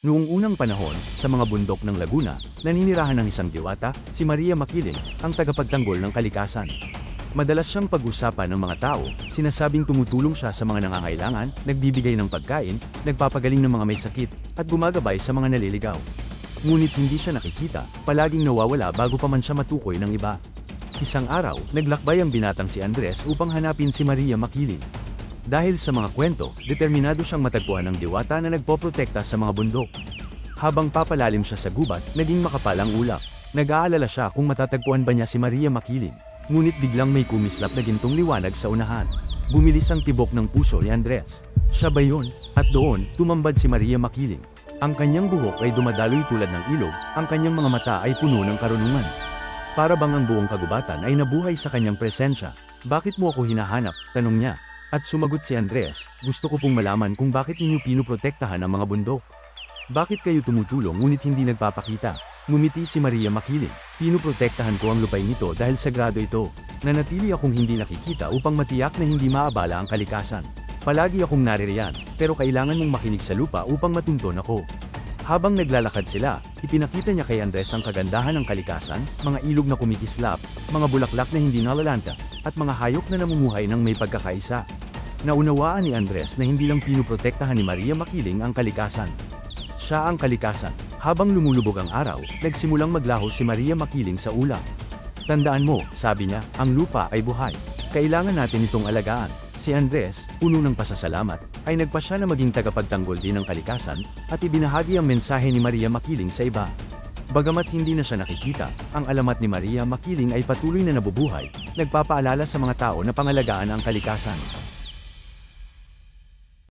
Noong unang panahon, sa mga bundok ng Laguna, naninirahan ng isang diwata, si Maria Makiling, ang tagapagtanggol ng kalikasan. Madalas siyang pag-usapan ng mga tao, sinasabing tumutulong siya sa mga nangangailangan, nagbibigay ng pagkain, nagpapagaling ng mga may sakit, at gumagabay sa mga naliligaw. Ngunit hindi siya nakikita, palaging nawawala bago pa man siya matukoy ng iba. Isang araw, naglakbay ang binatang si Andres upang hanapin si Maria Makiling. Dahil sa mga kwento, determinado siyang matagpuan ng diwata na nagpoprotekta sa mga bundok. Habang papalalim siya sa gubat, naging makapal ang ulap. Nag-aalala siya kung matatagpuan ba niya si Maria Makiling. Ngunit biglang may kumislap na gintong liwanag sa unahan. Bumilis ang tibok ng puso ni Andres. Siya ba yun? At doon, tumambad si Maria Makiling. Ang kanyang buhok ay dumadaloy tulad ng ilog, ang kanyang mga mata ay puno ng karunungan. Para bang ang buong kagubatan ay nabuhay sa kanyang presensya. Bakit mo ako hinahanap? Tanong niya. At sumagot si Andres, gusto ko pong malaman kung bakit ninyo pinoprotektahan ang mga bundok. Bakit kayo tumutulong ngunit hindi nagpapakita? Ngumiti si Maria Makiling. Pinoprotektahan ko ang lupay nito dahil sagrado ito. Nanatili akong hindi nakikita upang matiyak na hindi maabala ang kalikasan. Palagi akong naririyan, pero kailangan mong makinig sa lupa upang matunton ako. Habang naglalakad sila, ipinakita niya kay Andres ang kagandahan ng kalikasan, mga ilog na kumikislap, mga bulaklak na hindi nalalanta, at mga hayop na namumuhay ng may pagkakaisa. Naunawaan ni Andres na hindi lang pinoprotektahan ni Maria Makiling ang kalikasan. Siya ang kalikasan. Habang lumulubog ang araw, nagsimulang maglaho si Maria Makiling sa ulap. Tandaan mo, sabi niya, ang lupa ay buhay. Kailangan natin itong alagaan. Si Andres, puno ng pasasalamat, ay nagpasya na maging tagapagtanggol din ng kalikasan, at ibinahagi ang mensahe ni Maria Makiling sa iba. Bagamat hindi na siya nakikita, ang alamat ni Maria Makiling ay patuloy na nabubuhay, nagpapaalala sa mga tao na pangalagaan ang kalikasan.